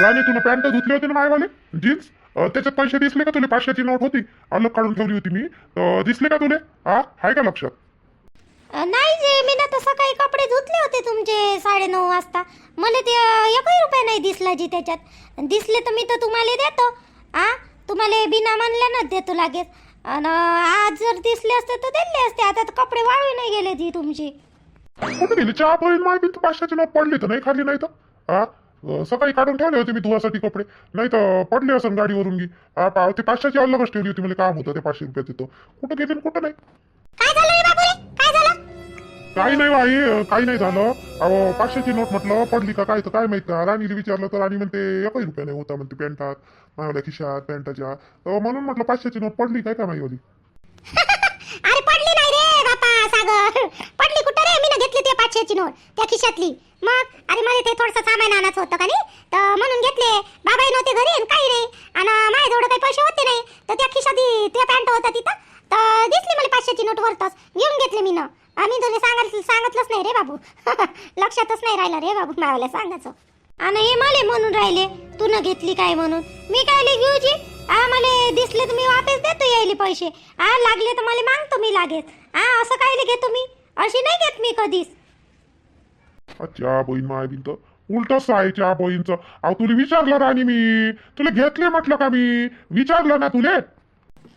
राणी तुला पॅन्ट धुतली होती ना मायवाले? जीन्स? त्याच्यात पैसे दिसले का तुला? पाचशेची नोट होती. अलग काढून ठेवली होती मी. अं, दिसले का तुले? हा? आहे का लक्षात? नाही जे मी ना तर सकाळी कपडे धुतले होते तुमचे साडेनऊ वाजता. मला ते अ, एकही रुपया नाही दिसला जी त्याच्यात. दिसले तर मी तर तुम्हाला देतो. आ? तुम्हाला बिना म्हणल्यानंच देतो लागेच आणि आज जर दिसले असते तर दिले असते. आता तर कपडे वाळू नाही गेले जी तुमची. कुठे गेली? चहा बहीण माय बिन पाचशेची नोट पडली तर नाही खाली नाही तर? हा सकाळी काढून ठेवले होते मी धुवासाठी कपडे. नाही तर पडले असं गाडीवरून गी हा पा- ते पाचशेची अलगच ठेवली होती मला काम होतं ते पाचशे रुपये तिथं कुठं गेली कुठं नाही? काही नाही अं, काही नाही झालं. अहो पाचशेची नोट म्हटलं पडली का काय तर काय माहीत. का राणीला विचारलं तर राणी म्हणते एकही रुपया नाही होता म्हणते पॅन्टात माझ्या खिशात पॅन्टाच्या. तर म्हणून म्हटलं पाचशेची नोट पडली काय का माईवाली पाचशेची नोट. त्या खिशातली. मग अरे मला ते थोडंसं सामान आणायचं होतं का नाही? तर म्हणून घेतले. बाबाही नव्हते घरी आणि काही नाही. आणि माझ्याजवळ काही पैसे होते नाही. तर त्या खिशात त्या पॅन्ट होता तिथं. तर दिसली मला पाचशेची नोट वरतच. घेऊन घेतले मी ना आम्ही तुला सांगितलं सांगितलंच नाही रे बाबू. लक्षातच नाही राहिलं रे बाबू मावाला सांगायचं. आणि हे मला म्हणून राहिले. तू न घेतली काय म्हणून? मी काय घेऊ जी मला दिसले तर मी वापस देतो यायले पैसे. आ लागले तर मला मागतो मी लागेल आ असं काय घेतो मी? अशी नाही घेत मी कधीच. अच्छा बहीण माय बिन तर आहे चहा बहीणचं. अहो तुला विचारलं राणी मी. तुला घेतले म्हटलं का मी? विचारलं ना तुले?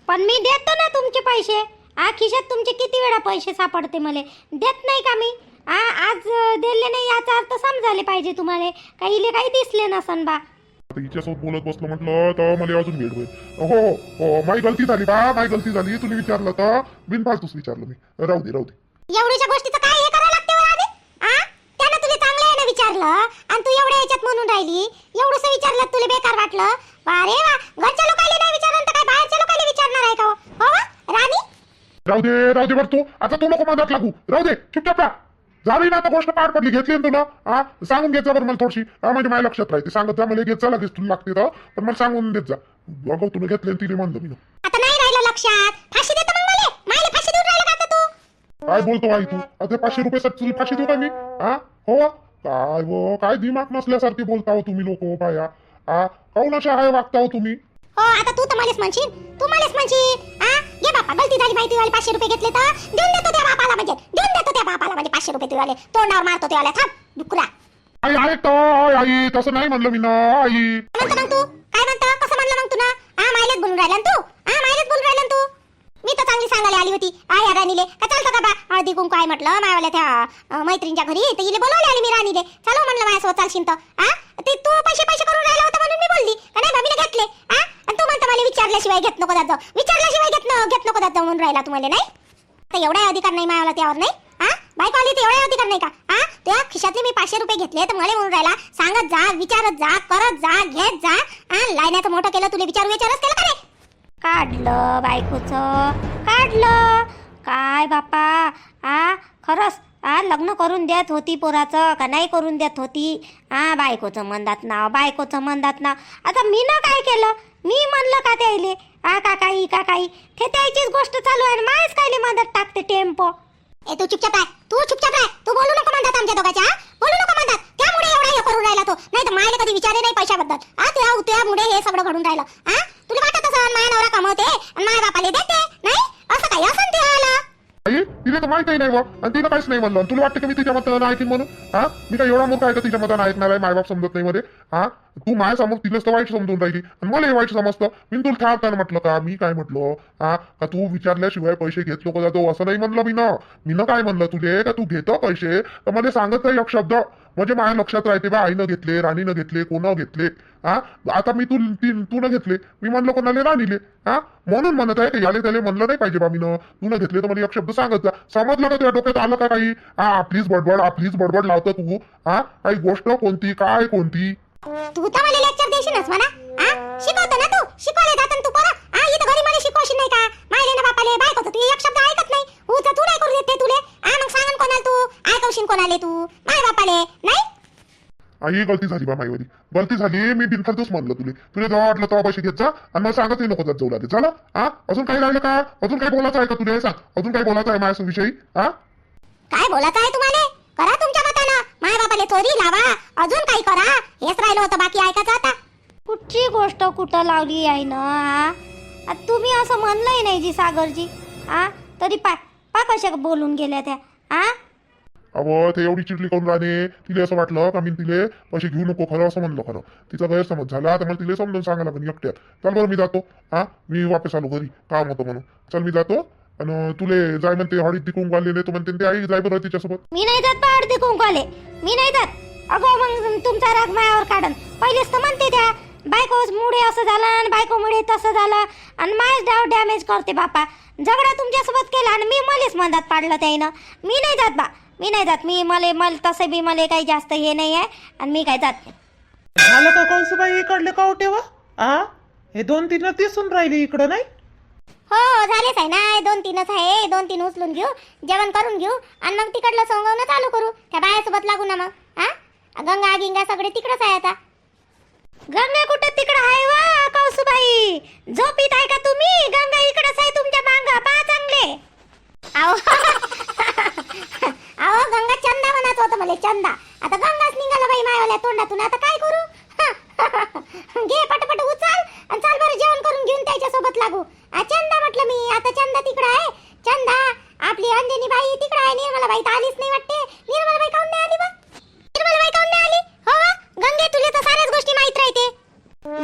पण मी देतो ना तुमचे पैसे. आ खिशात तुमचे किती वेळा पैसे सापडते मला? देत नाही का मी? आ आज दिले नाही याचा अर्थ समजायला पाहिजे तुम्हाला. काहीले काही दिसले नसन बा. आता हिच्यासोबत बोलत बसलो म्हटलं तर मला अजून भेट होईल. हो हो हो माझी गलती झाली बा माझी गलती झाली. तुम्ही विचारलं तर बिनफालतूच विचारलं मी. राहू दे राहू दे. एवढ्याच्या गोष्टीचं काय हे करावं लागते बरं आधी आ त्यानं तुला चांगलं विचारलं आणि तू एवढ्या याच्यात म्हणून राहिली? एवढंसं विचारलं तुला बेकार वाटलं? अरे वा. घरच्या लोकांना नाही विचारलं तर काय बाहेरच्या लोकांना विचारणार आहे का हो? हो वा? राणी? राहू दे राहू दे बरं तू. आता तू नको मदत लागू. राहू दे चुपचाप राहा. झाली ना आता गोष्ट पार पडली. घेतली ना तुला? हा? सांगून घेत जा बरं मला थोडीशी. हा म्हणजे माझ्या लक्षात राहते. सांगत जा मला घेत जा लगेच तुला लागते तर. पण मला सांगून देत जा. अगं तुम्ही घेतले तिने म्हणलं मी आता नाही राहिलं लक्षात. फाशी देतो मग मला. मायले फाशी देऊन राहिलं का आता तू? काय बोलतो आई तू? आता पाचशे रुपये साठी तुला फाशी देऊ का मी? हा? हो काय वो काय दिमाग नसल्यासारखे बोलता हो तुम्ही लोक बाया. हा काऊन अशा आहे वागता हो तुम्ही? हो आता तू तर मलाच म्हणशील. तू मलाच म्हणशील. आ? घे बापा गलती झाली माहिती झाली पाचशे रुपये घेतले तर. देऊन देतो त्या बापाला म्हणजे. देऊन देतो त्या बापाला म्हणजे पाचशे रुपये तुझ्याले तोंडावर मारतो त्याला थांब. डुकरा आई आहे तर आई तसं नाही म्हणलं मी ना आई. काय म्हणतो मग तू? काय म्हणतो? कसं म्हणलं मग तू ना? आ मायलेच बोलून राहिला ना तू? आ मायलेच बोलून राहिला ना तू? मी तर चांगली सांगायला आली होती. आ या राणीले. का चालतं का बा? हळदी कुंकू आहे म्हटलं. मायावाल्या त्या मैत्रिणीच्या घरी. तर इले बोलवले आली मी राणीले. चालो म्हणलं माझ्यासोबत चालशील तर. आ? ते तू पैसे पैसे करून राहिला होता म्हणून मी बोलली. का नाही मी घेतले. आ? आणि तू म्हणतो मला विचारल्याशिवाय घेत नको जात. जाऊ विचारल्याशिवाय घेत घेत नको जात जाऊ म्हणून राहिला तुम्हाला नाही? तर एवढा अधिकार नाही मायावाला त्यावर नाही? हा बायको आली तर एवढा अधिकार नाही का? हा त्या खिशातले मी पाचशे रुपये घेतले तर मला म्हणून राहिला. सांगत जा विचारत जा करत जा घेत जा. हा लायनाचं मोठं केलं तुला विचार विचारच केलं का रे काढलं बायकोचं? काढलं. काय बापा? आ खरंच आ लग्न करून देत होती पोराचं का नाही करून देत होती? आ बायकोचं मंदात नाव बायकोचं मंदात नाव आता मी ना काय केलं? मी म्हणलं का त्याईले आ काकाई काकाई ते त्याचीच गोष्ट चालू आहे मायच कायले मदत टाकते टेम्पो? ए तू चुपचाप आहे तू चुपचाप आहे तू बोलू नको म्हणतात आमच्या दोघांच्या बोलू नको म्हणतात. त्यामुळे एवढा हे करून राहिला तो. नाही तर मायला कधी विचारे नाही पैशाबद्दल. आ त्या त्यामुळे हे सगळं घडून राहिलं. आ तुला वाटत असं माया नवरा कमवते आणि माय बापाले देते? नाही? असं काही असं ते आई तिला तर माहितही नाही आणि तिनं काहीच नाही म्हणलं. तुला वाटतं की मी तिच्या मतानं ऐकीन म्हणून? हा? मी काय एवढा मोठा आहे का तिच्या मतानं ऐकणार आहे? मायबाप समजत नाही मध्ये. हा? तू माझ्यासमोर तिलाच तर वाईट समजून राहिली. आणि मला हे वाईट समजतं. मी तुला ठारताना म्हटलं का? मी काय म्हटलो? हा? का तू विचारल्याशिवाय पैसे घेत नको जातो? असं नाही म्हणलं मी ना मी ना काय म्हणलं तुले? का तू घेतो पैसे? तर मला सांगत नाही शब्द. म्हणजे माझ्या लक्षात राहते बा. आईनं घेतले राणीनं घेतले कोणा घेतले? हा? आता मी तू तीन तू न घेतले मी म्हणलं कोणाला राणीले हा? म्हणून म्हणत आहे की याले त्याले म्हणलं नाही पाहिजे बा मी तू न घेतले तर मला एक शब्द सांगत जा. समजलं का तुझ्या डोक्यात आलं का काही? हा आपलीच बडबड आपलीच बडबड लावतं तू हा? काही गोष्ट कोणती काय कोणती? तू तर मला लेक्चर देशीलच म्हणा आ शिकवतो ना तू शिकवले जातं तू पोरं? हा इथं घरी मला शिकवशील नाही का? मायले ना बापाले बायकोचं तू एक शब्द ऐकत नाही. उचा तू नाही करू देत ते तुले. हा मग सांगन कोणाला तू? ऐकवशील कोणाले तू? माय बापाले नाही? आई गलती झाली बा माईवाली गलती झाली मी बिनफालतूच म्हणलं तुले. तुला जेव्हा वाटलं तेव्हा पैसे घेत जा आणि मला सांगतही नको जात जाऊ लागेल झालं? हा अजून काही राहिलं का? अजून काही बोलायचं आहे का तुला? सांग. अजून काही बोलायचं आहे माझ्या विषयी हा काय बोलायचं आहे तुम्हाला? करा तुमच्या मतानं. माय बापाले थोडी लावा. अजून काही करा. हेच राहिलं होतं बाकी ऐकायचं आता. कुठची गोष्ट कुठं लावली आहे ना? आ, तुम्ही असं म्हणलंय नाही जी सागरजी. आ? तरी पा पा कशा बोलून गेल्या त्या. आ? अगं ते एवढी चिडली करून राहणे तिले असं वाटलं का मी तिले पैसे घेऊ नको खरं असं म्हणलं खरं. तिचा गैरसमज झाला तर मला तिला समजून सांगा लागेल एकट्यात. चल बरं मी जातो. हा मी वापस आलो घरी. काम होतं म्हणून. चल मी जातो. आणि तुले जाय म्हणते हळीत तिकून वाढलेले तू म्हणते ते आई जाय बरं तिच्यासोबत. मी नाही जात पाडते कुंकवाले मी नाही जात. अगो मग तुमचा राग मायावर काढन. पहिलेच तर म्हणते त्या बायको मुळे असं झालं आणि बायको मुळे तसं झालं आणि मायच डाव डॅमेज करते बापा. झगडा तुमच्यासोबत केला आणि मी मलेच मनात पाडलं त्याईनं. मी नाही जात बा. मी नाही जात. मी मले मल तसं बी मले काही जास्त हे नाही आहे आणि मी काय जात नाही. झालं का कौसुबाई इकडले आ? हे दोन तीन दिसून राहिले इकडं नाही? हो झालेच आहे ना. दोन तीनच आहे. दोन तीन उचलून घेऊ. जेवण करून घेऊ. आणि मग तिकडलं सोंगवणं चालू करू. त्या बायासोबत लागू ना मग. हा गंगा गिंगा सगळे तिकडच आहे आता. गंगा कुठं तिकडं आहे वा कौसुबाई? झोपीत आहे का तुम्ही? गंगा इकडंच आहे तुमच्या मांग पा चांगले आहो आहो गंगा चंदा म्हणत होतं मला चंदा आता गंगाच निघाला बाई मायावाल्या तोंडातून आता काय करू घे पटपट उचल आणि चाल बरं जेवण करून घेऊन त्याच्या सोबत लागू आ, चंदा म्हटलं मी आता चंदा तिकडं आहे चंदा आपली अंजनी बाई तिकडं आहे निर्मला बाई तर आलीच नाही वाटते निर्मला बाई काऊन नाही आली बा निर्मला बाई काऊन नाही आली हो वा? गंगे तुला तर साऱ्याच गोष्टी माहीत राहते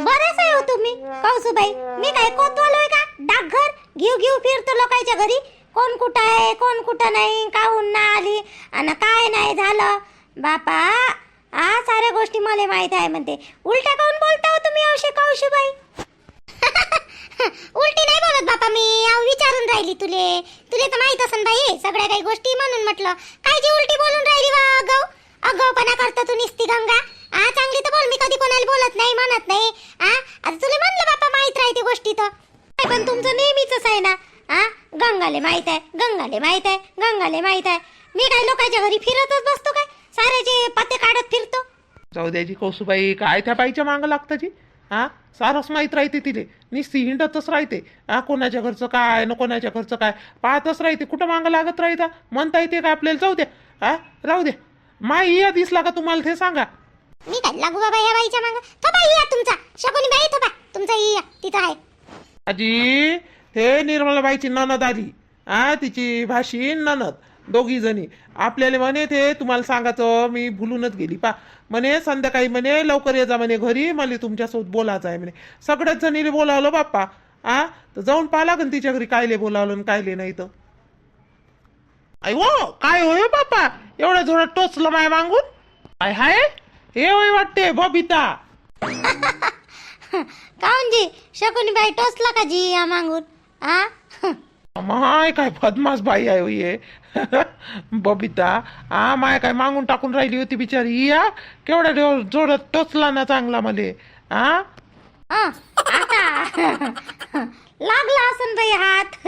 बरेच आहे हो तुम्ही कौसुबाई मी काय कोतवालोय का डाकघर घेऊ घेऊ फिरतो लोकांच्या घरी कोण कुठं आहे कोण कुठं नाही काहून ना आली आणि काय नाही झालं? बापा आ साऱ्या गोष्टी मला माहीत आहे म्हणते. उलट्या काऊन बोलता हो तुम्ही अवशे कौशुबाई? उलटी नाही बोलत बापा मी. अहो विचारून राहिली तुले. तुले तर माहीत असन बाई सगळ्या काही गोष्टी म्हणून म्हटलं. काय जी उलटी बोलून राहिली वा अगाऊ अगाऊपणा करतो तू निसती गंगा. आ चांगली तर बोल मी कधी कोणाला बोलत नाही म्हणत नाही. आ आता तुला म्हणलं बापा माहीत राहते गोष्टी तर. काय पण तुमचं नेहमीच आहे ना? आ गंगाले माहीत आहे गंगाले माहीत आहे गंगाले माहीत आहे. मी काय लोकांच्या घरी फिरतच बसतो काय? साऱ्याचे पत्ते काढत फिरतो. जाऊ द्याची कौसुबाई काय त्या बाईच्या मागं लागतं जी? हा सारच माहीत राहते तिले. निस्ती हिंडतच राहते. हा कोणाच्या घरचं काय न कोणाच्या घरचं काय? पाहतच राहते. कुठं मागं लागत राहता? म्हणता येते का आपल्याला? जाऊ द्या हा राहू द्या माई या दिसला का तुम्हाला ते सांगा. मी काय लागू बाबा या बाईच्या माग? तो बाई या तुमचा. शकुनी बाई तो बा. तुमचा या तिथं आहे. आजी ते निर्मलाबाईची ननद आली. हा तिची भाशी ननद. दोघी जणी. आपल्याला म्हणे ते तुम्हाला सांगायचं मी भुलूनच गेली. पा म्हणे संध्याकाळी म्हणे लवकर ये जा म्हणे घरी मला तुमच्यासोबत बोलायचं आहे म्हणे. सगळ्याच जणीले बोलावलं बाप्पा. आ? तर जाऊन पाहा लागन तिच्या घरी कायले बोलावलं आणि कायले नाही तर. आई हो काय होय बाप्पा? एवढ्या जोरात टोचलं माय मागून? काय हाय हे होय वाटते बबिता. काऊन जी शकुनी बाई टोचला का जी या मागून? आ? माय काय बदमाश बाई आहे हो बबिता हा माय काय मागून टाकून राहिली होती बिचारी या? केवढ्या दिवस जोरात टोचला ना चांगला मले हा आ, आता. लागला असून बाई हात.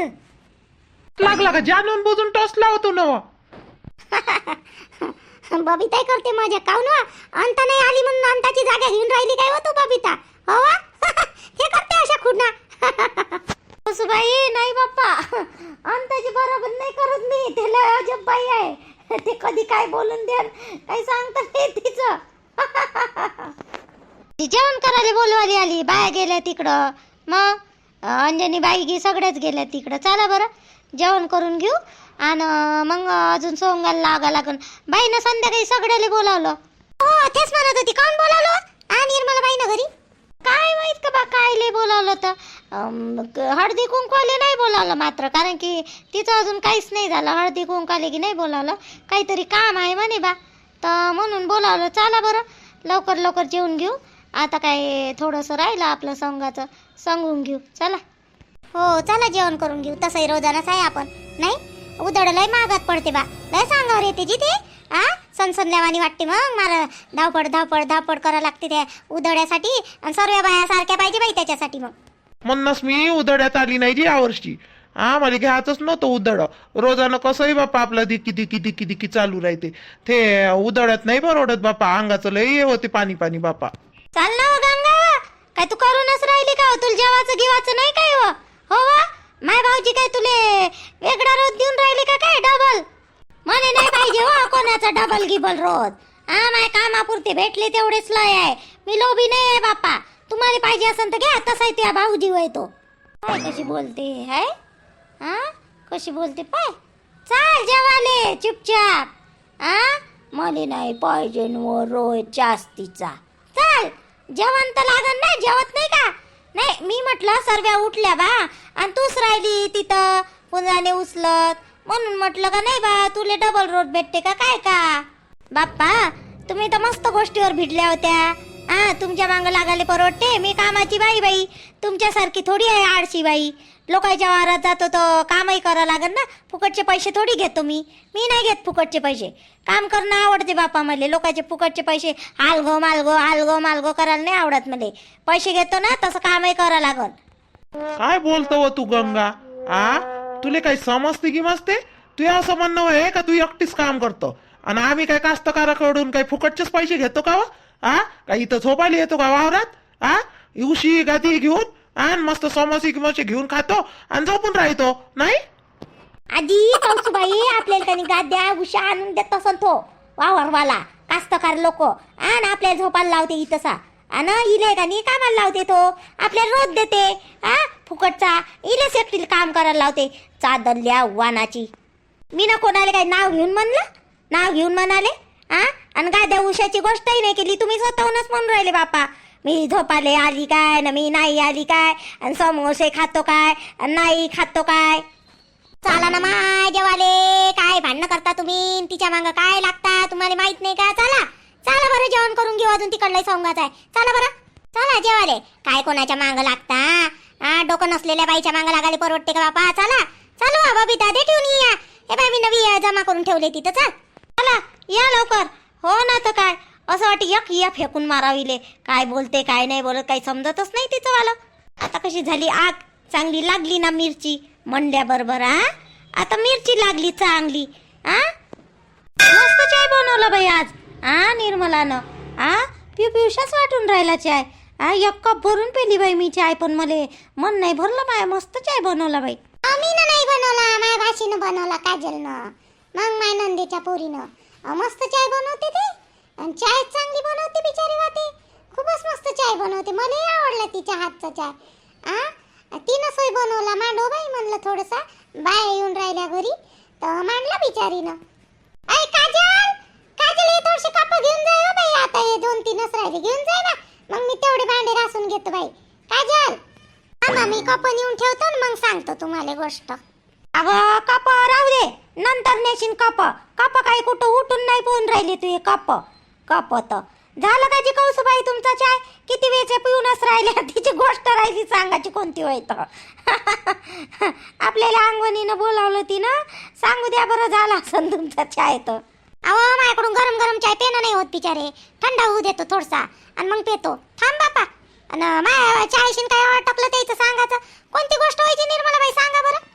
लागला का? जाणून बुजून टोचला होतो ना. हो. बबिता करते माझ्या काऊन वा? अंत नाही आली म्हणून अंताची जागा घेऊन राहिली काय हो तू बबिता? हो वा? हे करते अशा खुडना सुबाई नाही बाप्पा. अंताची बरोबर नाही करत मी. त्याला अजब बाई आहे. ते कधी काय बोलून देन काही सांगता नाही तिचं. ती जेवण करायला बोलवाली आली. बाया गेल्या तिकडं. मग अंजनी बाई गी सगळ्याच गेल्या तिकडं. चला बरं जेवण करून घेऊ. आणि मग अजून सोंगायला लागा लागून. बाईनं संध्याकाळी सगळ्याला बोलावलं. हो तेच म्हणत होती. कोण बोलावलं? आणि निर्मला बाईनं घरी? काय माहीत का बा काय लय बोलावलं तर? हळदी कुंकवाले नाही बोलावलं मात्र कारण की तिचं अजून काहीच नाही झालं. हळदी कुंकवाले की नाही बोलावलं? काहीतरी काम आहे म्हणे बा. तर म्हणून बोलावलं चला बरं लवकर लवकर जेवून घेऊ. आता काय थोडंसं राहिलं आपलं संघाचं सांगून घेऊ. चला. हो चला जेवण करून घेऊ. तसंही रोजानाच आहे आपण. नाही? उदड लय महागात पडते बा. लय सांगावर येते जी आ? सनसनल्यावानी वाटते मग. मला धावपड धावपड धावपड करा लागते त्या उदड्यासाठी आणि सर्व बाया सारख्या पाहिजे बाई त्याच्यासाठी मग. म्हणूनच मी उदड्यात आली नाही जी यावर्षी हा मला घ्यायचंच नव्हतं उदड रोजानं कसंही बापा आपलं दिकी दिकी दिकी दिकी चालू राहते. ते उदड्यात नाही परवडत बापा. अंगाचं लय हे होते पाणी पाणी बापा. चाल ना हो गंगा. काय तू करूनच राहिली का हो? तुला जेवाचं गिवाचं नाही काय हो? हो वा. माय भाऊजी काय तुले वेगळा रोज देऊन राहिली का काय? डबल. म्हणे नाही पाहिजे हो कोणाचा डबल गिबल रोज. हा माय कामापुरते भेटले तेवढेच लय आहे. मी लोभी नाही आहे बाप्पा तुम्हाला पाहिजे असेल तर घ्या तसा त्या भाऊजी आहे तो. काय कशी बोलते हाय? हा? कशी बोलते पाय. चाल जेवाले चुपचाप. हा? मला नाही पाहिजे न रोज जास्तीचा. चाल जेवण तर लागन ना जेवत नाही का? नाही मी म्हटलं सर्व्या उठल्या बा. आणि तूच राहिली तिथं पुंजाने उचलत. म्हणून म्हटलं का नाही बा तुले डबल रोड भेटते का काय का? बाप्पा तुम्ही तर मस्त गोष्टीवर भिडल्या होत्या. हा तुमच्या मागं लागायला परवडते. मी कामाची बाई बाई. तुमच्यासारखी थोडी आहे आळशी बाई. लोकांच्या वारात जातो तर कामही करावं लागेल ना. फुकटचे पैसे थोडी घेतो मी. मी नाही घेत फुकटचे पैसे. काम करणं आवडते बापा मला लोकांचे फुकटचे पैसे आलगो मालगो आलगो मालगो करायला नाही आवडत मला. पैसे घेतो ना तसं कामही करावं लागल. काय बोलतो व तू गंगा? आ? तुले काही समजते की मस्ते? तू असं म्हणणं आहे का? तू एकटीच काम करतो. आणि आम्ही काय कास्तकाराकडून काही फुकटचेच पैसे घेतो का हो? आ? का इथं झोपायला येतो का वावरात? आ? उशी गादी घेऊन आणि मस्त समोसे किमोसे घेऊन खातो आणि झोपून राहतो नाही? आधी कौसुबाई आपल्याला त्यांनी गाद्या उशा आणून देत असन तो वावरवाला कास्तकार लोक. आणि आपल्याला झोपायला लावते इथंसा आणि इले का नाही कामाला लावते तो. आपल्याला रोज देते हा फुकटचा इले सेफ्टीला काम करायला लावते. चादल्या वानाची. मी ना कोणाला काही नाव घेऊन म्हणलं? नाव घेऊन म्हणाले हा आणि गाद्या उशाची गोष्टही नाही केली तुम्ही स्वतःहूनच म्हणून राहिले बापा. मी झोपाले आली काय ना मी नाही आली काय आणि समोसे खातो काय आणि नाही खातो काय. चला ना माय जेवाले काय भांडणं करता तुम्ही? तिच्या मागं काय लागता? तुम्हाला माहीत नाही का? चला. चला बरं जेवण करून घेऊ अजून तिकडलाही संगाच आहे. चला बरं. चला जेवाले काय कोणाच्या मागं लागता? हा डोकं नसलेल्या बाईच्या मागं लागायला परवडते का बापा? चला. चलो हा बबिता दे ठेवून या हे बाय मी नवी जमा करून ठेवले तिथं चल. चला या लवकर. हो ना तर काय? असं वाटतं यक या फेकून माराविले. काय बोलते काय नाही बोलत काही समजतच नाही तिचं वालं. आता कशी झाली आग? चांगली लागली ना मिरची? म्हणल्या बरोबर हा आता मिरची लागली चांगली. हा मस्त चाय बनवलं बाई आज. आ निर्मलानं? आ पिऊ पिऊशाच वाटून राहिला चाय. आ एक कप भरून पेली बाई मी चाय पण मले. मन नाही भरलं माय मस्त चाय बनवला बाई. आम्ही नाही बनवला माय भाषेनं बनवला काजलनं. मग माय नंदीच्या पोरीनं. अं, मस्त चाय बनवते ते. आणि चाय चांगली बनवते बिचारी वाते खूपच मस्त चाय बनवते. मलाही आवडला तिच्या हातचा चाय. आ तिनं सोय बनवला. मांडो बाई म्हणलं थोडसा. बाय येऊन राहिल्या घरी. तर मांडला बिचारीनं. ऐ काजल हे थोडसे काप घेऊन जाय हो बाई आता हे दोन घेऊन जाय ना. मग मी तेवढे भांडे घासून घेतो बाई. काजल थांबा मी कप नेऊन ठेवतो ना मग सांगतो तुम्हाला गोष्ट. अगं कप राहू दे. नंतर नेशीन कप. कप काही कुठं उठून नाही पोहून राहिली तू हे कप. कप तर. झालं का जी कौसुबाई तुमचा चाय? किती वेळचे पिऊनच राहिले तिची गोष्ट राहिली सांगायची कोणती होय तर. आपल्याला अंगवणीनं बोलावलं ती ना सांगू द्या बरं झाला असं तुमचा चाय तर. अहो माझ्याकडून गरम गरम चाय पेनं नाही होत बिचारे. थंड होऊ देतो थोडसा. आणि मग पेतो. थांब बापा. आणि माया चायशीन काय टाकलं त्याचं सांगायचं? कोणती गोष्ट व्हायची निर्मला बाई सांगा बरं.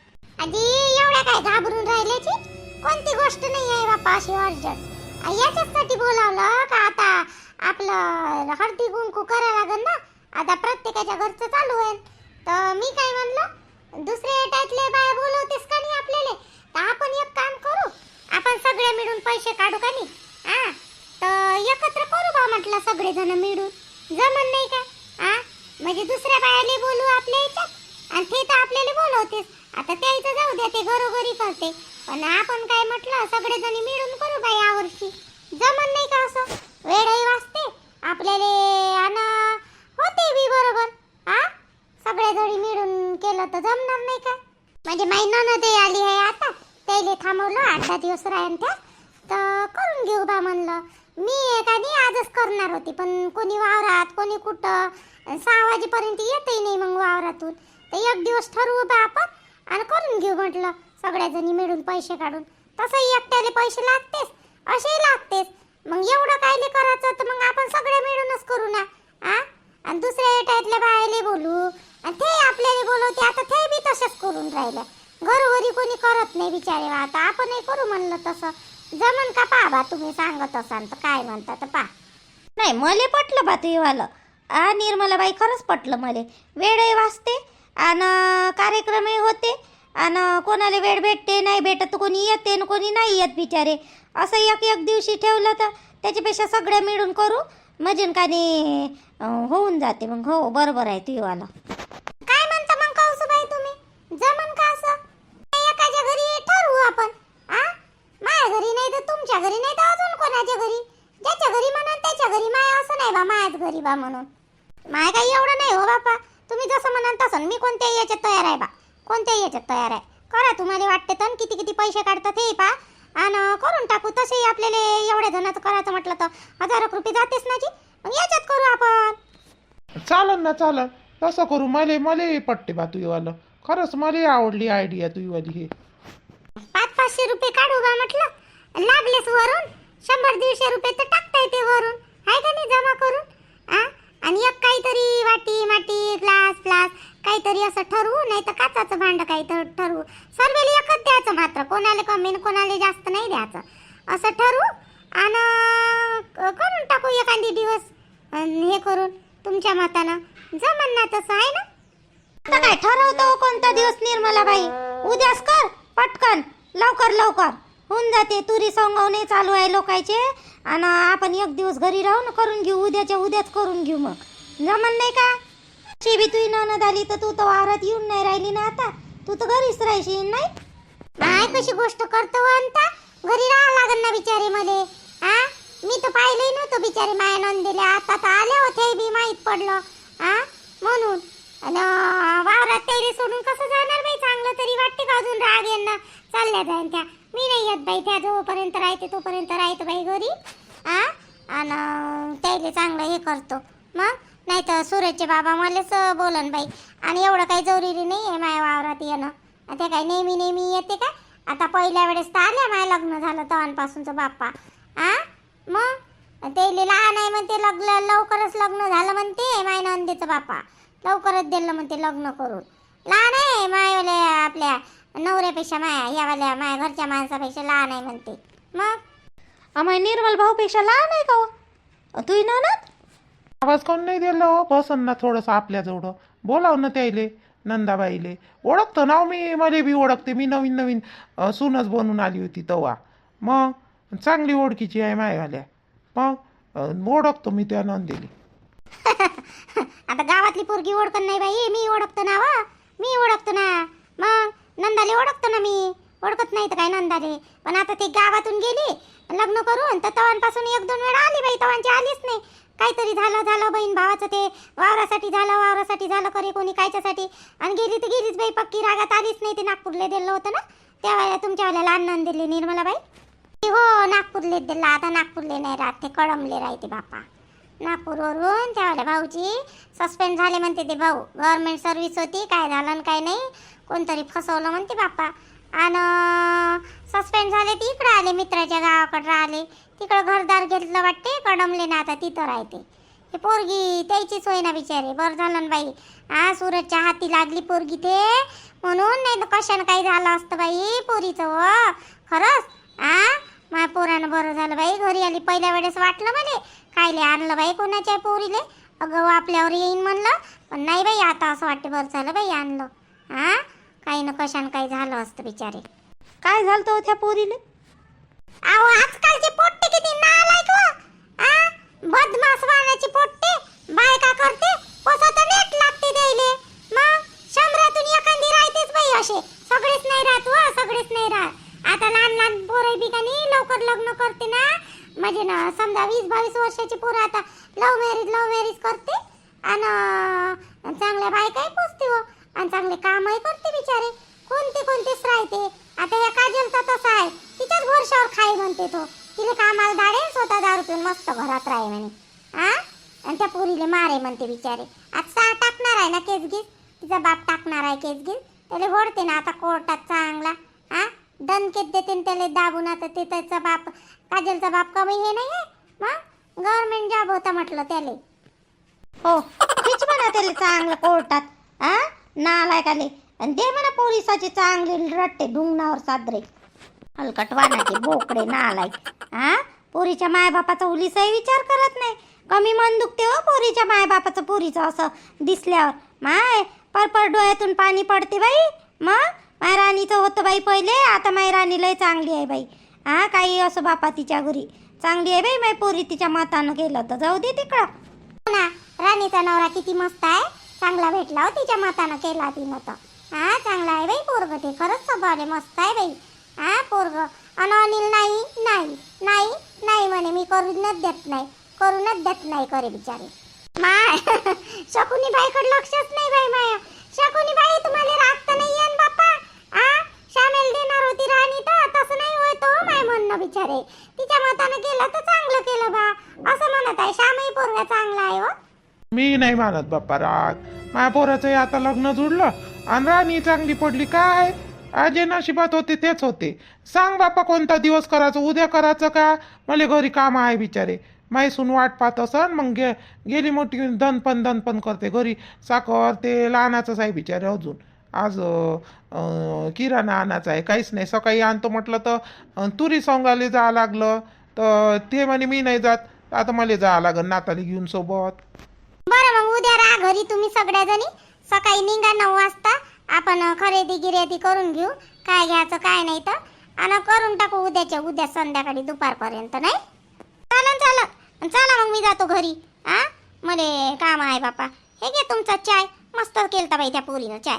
आजी एवढ्या काय घाबरून राहिल्याची? कोणती गोष्ट नाही आहे बापा अशी अर्जंट. याच्यासाठी बोलावलं का आता आपलं हळदी कुंकू करा लागेल ना? आता प्रत्येकाच्या घरचं चालू आहे तर मी काय म्हणलं? दुसऱ्या टाईतले बाया बोलवतेस का नाही आपल्याला? तर आपण एक काम करू. आपण सगळे मिळून पैसे काढू का नाही हा तर एकत्र करू बा म्हटलं सगळे जण मिळून. जमन नाही का? हा म्हणजे दुसऱ्या बायाले बोलू आपल्या याच्यात? आणि ते तर आपल्याला बोलवतेस आता त्याचं जाऊ द्या ते घरोघरी करते. पण आपण काय म्हटलं सगळेजणी मिळून करू बाई यावर्षी जमन नाही का असं? वेळही वाचते आपल्याला आणि होते बी बरोबर. हा सगळे जणी मिळून केलं तर जमणार नाही का? म्हणजे माई ननदही आली आहे आता. त्याला थांबवलं आठ दहा दिवस राहीन त्या. तर करून घेऊ बा म्हणलं. मी एखादी आजच करणार होती पण कोणी वावरात कोणी कुठं सहा वाजेपर्यंत येतही नाही मग वावरातून. तर एक दिवस ठरवू बा आपण आणि करून घेऊ म्हटलं सगळ्याजणी मिळून पैसे काढून. तसंही एकट्याले पैसे लागतेच असेही लागतेच. मग एवढं कायले करायचं तर मग आपण सगळे मिळूनच करू ना आ? आणि दुसऱ्या एकट्यातल्या बायाले बोलू आणि ते आपल्याला बोलवते आता ते बी तसेच करून राहिलं. घरोघरी कोणी करत नाही बिचारे बा. आता आपणही करू म्हणलं तसं. जमन का पा बा तुम्ही सांगत असाल तर काय म्हणता तर पा नाही मले पटलं बा तुझीवालं आ निर्मलाबाई खरंच पटलं मले. वेळही वाचते आणि कार्यक्रमही होते आणि कोणाला वेळ भेटते नाही भेटत तर कोणी येते आणि कोणी नाही येत बिचारे. असं एक एक दिवशी ठेवलं तर त्याच्यापेक्षा सगळ्या मिळून करू. मजन का नाही अं, होऊन जाते मग. हो बरोबर आहे तुझीवाला काय म्हणता मग कौसुबाई तुम्ही? जमन का असं? आपण? आ? माझ्या घरी नाही तर तुमच्या घरी नाही तर अजून कोणाच्या घरी? ज्याच्या घरी म्हणून त्याच्या घरी माय असं नाही बा मायाच घरी बा म्हणून. माय काही एवढं नाही हो बापा तुम्ही जसं म्हणाल तसं. मी कोणत्याही याच्यात तयार आहे बा. कोणत्याही याच्यात तयार आहे. करा तुम्हाला वाटते तर. किती किती पैसे काढतात हे पा. आणि करून टाकू तसेही आपल्याला एवढ्या जणांचं करायचं म्हटलं तर. हजार रुपये जातेच ना जी. मग याच्यात करू आपण. चालन ना चालन. तसं करू. मले मले पट्टे बा तुझीवालं खरंच मला आवडली आयडिया तुझीवाली हे. पाचशे रुपये काढू का म्हटलं. लागलेच वरून. शंभर दीडशे रुपये तर टाकता येते वरून. आहे का नाही जमा करून? आ? आणि एक काहीतरी वाटी माटी ग्लास ग्लास काहीतरी असं ठरवू नाही तर काचाचं भांड काहीतरी ठरवू. सर्वेला एकच द्यायचं मात्र. कोणाला कमी कोणाला जास्त नाही द्यायचं. असं ठरवू आणि करून टाकू एखादी दिवस. हे करून तुमच्या मतानं. जमन ना तसं आहे ना? काय ठरवतो कोणता दिवस निर्मला बाई उद्याच कर पटकन. लवकर लवकर. होऊन जाते. तुरी सोंगवणे चालू आहे लोकांचे आणि आपण एक दिवस घरी राहून करून घेऊ. उद्याच्या उद्याच करून घेऊ मग. जमन नाही का? शेबी बी तुही ननद आली तर तू तर वावरात येऊन नाही राहिली ना आता. तू तर घरीच राहशील नाही? माय कशी गोष्ट करतो हो अंता? घरी राहा लागन ना बिचारी मले. आ? मी तर पाहिलंही नव्हतं बिचारी माया नंदीला आता तर आले होते बी माहीत पडलं. आ? म्हणून. अन वावरात त्याला सोडून कसं जाणार बाई? चांगलं तरी वाटते का अजून राग यांना? चालल्या जाईन त्या. मी नाही येत बाई त्या जोपर्यंत राहते तोपर्यंत राहतो बाई घरी. आ? आणि त्याला चांगलं हे करतो. मग? नाही तर सूरजचे बाबा मलाच बोलन बाई. आणि एवढं काही जरुरी नाही आहे माझ्या वावरात येणं. आता काय नेहमी नेहमी येते का? आता पहिल्या वेळेस तर आल्या माझ्या लग्न झालं तवांपासूनचं बाप्पा. आ? मग? ते लहान आहे म्हणते लग्न लवकरच लग्न झालं म्हणते माय नंदीचं बाप्पा. लवकरच दिलं म्हणते लग्न करून. लहान आहे मायवाल्या आपल्या नवऱ्यापेक्षा माया यावाल्या माझ्या घरच्या माणसापेक्षा लहान आहे म्हणते. मग? आम्हाला निर्मल भाऊपेक्षा लहान आहे का हो? तुही ननद? आवाज कोण नाही दिलं हो? बसन ना थोडंसं आपल्याजवळ बोलाव ना त्याइले नंदाबाईले. ओळखतो ना हो मी मला बी ओळखते. मी नवीन नवीन सूनच बनून आली होती तवा. मग? चांगली ओळखीची आहे मायवाल्या. मग? ओळखतो मी त्या नंदेली. आता गावातली पोरगी ओळखत नाही बाई. मी ओळखतो ना वा. मी ओळखतो ना. मग नंदाले ओळखतो ना मी. ओळखत नाही तर काय नंदाले. पण आता ती गावातून गेली. लग्न करून तर तवांपासून एक दोन वेळा आली बाई. तवांची आलीच नाही. काहीतरी झालं झालं बहीण भावाचं ते. वावरासाठी झालं वावरासाठी झालं करे कोणी कायच्यासाठी. आणि गेली तर गेलीच बाई. पक्की रागात आलीच नाही. ते नागपूरला दिलं होतं ना. त्यावेळेला तुमच्यावाल्याला लहान दिली निर्मला बाई हो नागपूरले दिला. आता नागपूरले नाही राहत. ते कळमले राहते बापा. नागपूरवरून त्यावाल्या भाऊची सस्पेंड झाले म्हणते ते भाऊ. गव्हर्मेंट सर्व्हिस होती काय झालं आणि काय नाही. कोणतरी फसवलं म्हणते बाप्पा. आणि सस्पेंड झाले ती इकडं आले मित्राच्या गावाकडं राहिले. तिकडं घरदार घेतलं वाटते कडमले ना आता तिथं राहते. हे पोरगी त्याची सोय ना बिचारे. बरं झालं ना बाई. हा सूरजच्या हाती लागली पोरगी ते. म्हणून नाही तर कशानं काही झालं असतं बाई पोरीचं व. खरंच? आ माझ्या पोरानं बरं झालं बाई. घरी आली पहिल्या वेळेस वाटलं मला. कायले आणलं बाई कोणाच्या पोरीले? अगं आपल्यावर येईन म्हणलं पण नाही बाई आता असं वाटते बरं झालं बाई आणलं. हा? काही ना कशानं काही झालं असतं बिचारे. काय झालं हो त्या पोरीले? अहो आजकालचे पोट्टे किती नालायक व आ बदमाश वाण्याची पोट्टे बायका करते पसत नेट लागते द्यायले मग शंभरातून एखादी राहतेच बाई असे सगळेच नाही राहत व सगळेच नाही राहत आता लहान लहान पोरं बी का नाही लवकर लग्न करते ना म्हणजे ना समजा वीस बावीस वर्षाची पोरं आता लव्ह मॅरेज लव्ह मॅरेज करते आणि चांगल्या बायकाही पोचते व आणि चांगले कामही करते बिचारे कोणते कोणतेच राहते आता या काजलचा तसा आहे तिच्याच वर्षावर खाई म्हणते तो तिला कामाला दाडे स्वतः दारू पिऊन मस्त घरात राही म्हणे हा आणि त्या पोरीले मारे म्हणते बिचारे आज सा टाकणार आहे ना केस गीस तिचा बाप टाकणार आहे केस गीस त्याला ओढते ना आता कोर्टात चांगला हा दणकेत देते त्याला दाबून. आता ते त्याचा बाप काजलचा बाप कमी हे नाही आहे? मग? गव्हर्नमेंट जॉब होता म्हटलं त्याले. हो तीच म्हणा त्याला चांगलं कोर्टात. हा नालायकाले आणि दे म्हणा पोलिसाचे चांगले रट्टे ढुंगणावर सादरे. हलकटवानाचे बोकडे नालायक हा पोरीच्या मायबापाचा उलीचाही विचार करत नाही. कमी मन दुखते हो पोरीच्या मायबापाचं पोरीचं असं दिसल्यावर. माय परपर डोळ्यातून पाणी पडते बाई. मग? माय राणीचं होतं बाई पहिले आता माय राणी लय चांगली आहे बाई. हा काही असं बापा तिच्या घरी. चांगली आहे बाई माय पोरी तिच्या मतानं केलं तर. जाऊ दे तिकडं. ना राणीचा नवरा किती मस्त आहे. चांगला भेटला हो तिच्या मतानं केला तिनं तर. हा चांगला आहे बाई पोरग ते. खरंच स्वभाव मस्त आहे बाई. हा पोरग. अन अनिल नाही नाही नाही नाही म्हणे. मी करूनच देत नाही. करूनच देत नाही करे बिचारे. माय शकुनी बाईकडे लक्षच नाही बाई माया. शकुनी बाई तुम्हाला राग तर नाही आहे बाप्पा आ शामेल देणार तर तसं नाही होय तो माय म्हणणं बिचारे. तिच्या मतानं केलं तर चांगलं केलं बा. असं म्हणत आहे श्यामही पोरगा चांगला आहे हो. मी नाही मानत बाप्पा राग. माझ्या पोराचं आता लग्न जुडलं आणि राणी चांगली पडली काय? आज जे नशिबात होते तेच होते. सांग बाप्पा कोणता दिवस करायचं उद्या करायचं का? मला घरी काम आहे बिचारे. माईसून वाट पाहत असन मग गे गेली मोठी दनपण दनपण करते घरी. साखर ते लहानाचंच आहे बिचारे अजून. आज किराणा आणायचा आहे. काहीच नाही. सकाळी आणतो म्हटलं तर तुरी सोंगाले जावं लागलं. तर ते म्हणे मी नाही जात. आता मला जावं लागेल नाताली घेऊन सोबत. बरं मग उद्या राहा घरी तुम्ही सगळ्या जणी सकाळी निघा नऊ वाजता. आपण खरेदी गिरेदी करून घेऊ. काय घ्यायचं काय नाही तर. आणि करून टाकू उद्याच्या उद्या संध्याकाळी दुपारपर्यंत नाही? चालन चालन. चला मग मी जातो घरी. हा मले काम आहे बापा. हे घे तुमचा चाय. मस्त केलता बाई त्या पोरीनं चाय.